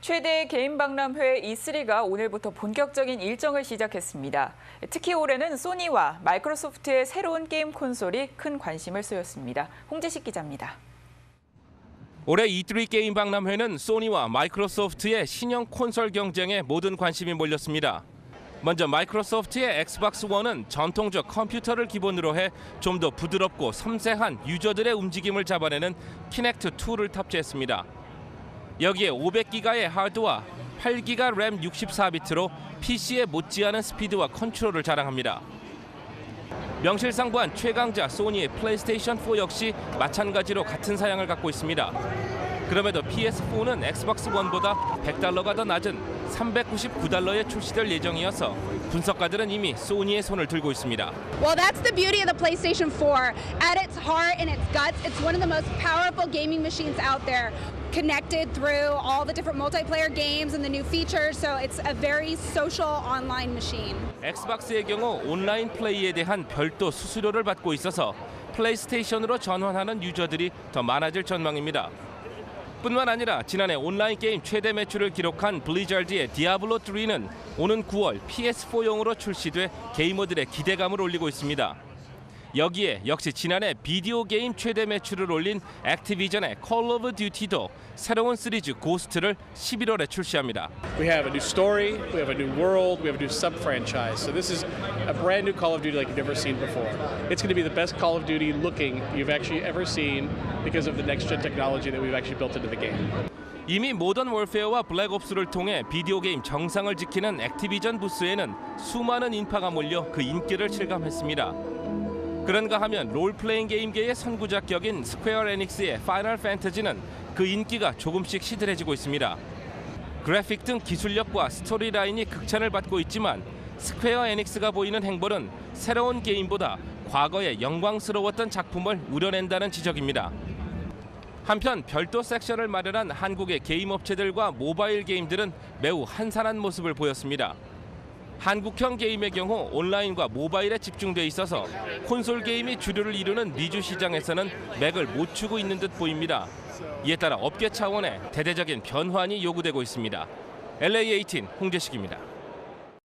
최대 개인 박람회 E3가 오늘부터 본격적인 일정을 시작했습니다. 특히 올해는 소니와 마이크로소프트의 새로운 게임 콘솔이 큰 관심을 쏘였습니다. 홍재식 기자입니다. 올해 E3 게임 박람회는 소니와 마이크로소프트의 신형 콘솔 경쟁에 모든 관심이 몰렸습니다. 먼저 마이크로소프트의 엑스박스 1은 전통적 컴퓨터를 기본으로 해 좀 더 부드럽고 섬세한 유저들의 움직임을 잡아내는 키넥트 2를 탑재했습니다. 여기에 500기가의 하드와 8기가 램 64비트로 PC에 못지않은 스피드와 컨트롤을 자랑합니다. 명실상부한 최강자 소니의 플레이스테이션 4 역시 마찬가지로 같은 사양을 갖고 있습니다. 그럼에도 PS4는 엑스박스 1보다 100달러가 더 낮은 399달러에 출시될 예정이어서 분석가들은 이미 소니의 손을 들고 있습니다. Well, that's the beauty of the PlayStation 4. At its heart and its guts, it's one of the most powerful gaming machines out there, connected through all the different multiplayer games and the new features. So it's a very social online machine. 엑스박스의 경우 온라인 플레이에 대한 별도 수수료를 받고 있어서 플레이스테이션으로 전환하는 유저들이 더 많아질 전망입니다. 뿐만 아니라 지난해 온라인 게임 최대 매출을 기록한 블리자드의 디아블로 3는 오는 9월 PS4용으로 출시돼 게이머들의 기대감을 올리고 있습니다. 여기에 역시 지난해 비디오 게임 최대 매출을 올린 액티비전의 콜 오브 듀티도 새로운 시리즈 고스트를 11월에 출시합니다. We have a new story, we have a new world, we have a new sub franchise. So this is a brand new Call of Duty like you've never seen before. It's going to be the best Call of Duty looking you've actually ever seen because of the next gen technology that we've actually built into the game. 이미 모던 월페어와 블랙옵스를 통해 비디오 게임 정상을 지키는 액티비전 부스에는 수많은 인파가 몰려 그 인기를 실감했습니다. 그런가 하면 롤플레잉 게임계의 선구자격인 스퀘어 에닉스의 파이널 판타지는 그 인기가 조금씩 시들해지고 있습니다. 그래픽 등 기술력과 스토리라인이 극찬을 받고 있지만 스퀘어 에닉스가 보이는 행보는 새로운 게임보다 과거에 영광스러웠던 작품을 우려낸다는 지적입니다. 한편 별도 섹션을 마련한 한국의 게임 업체들과 모바일 게임들은 매우 한산한 모습을 보였습니다. 한국형 게임의 경우 온라인과 모바일에 집중돼 있어서 콘솔 게임이 주류를 이루는 미주 시장에서는 맥을 못 추고 있는 듯 보입니다. 이에 따라 업계 차원의 대대적인 변환이 요구되고 있습니다. LA18 홍재식입니다.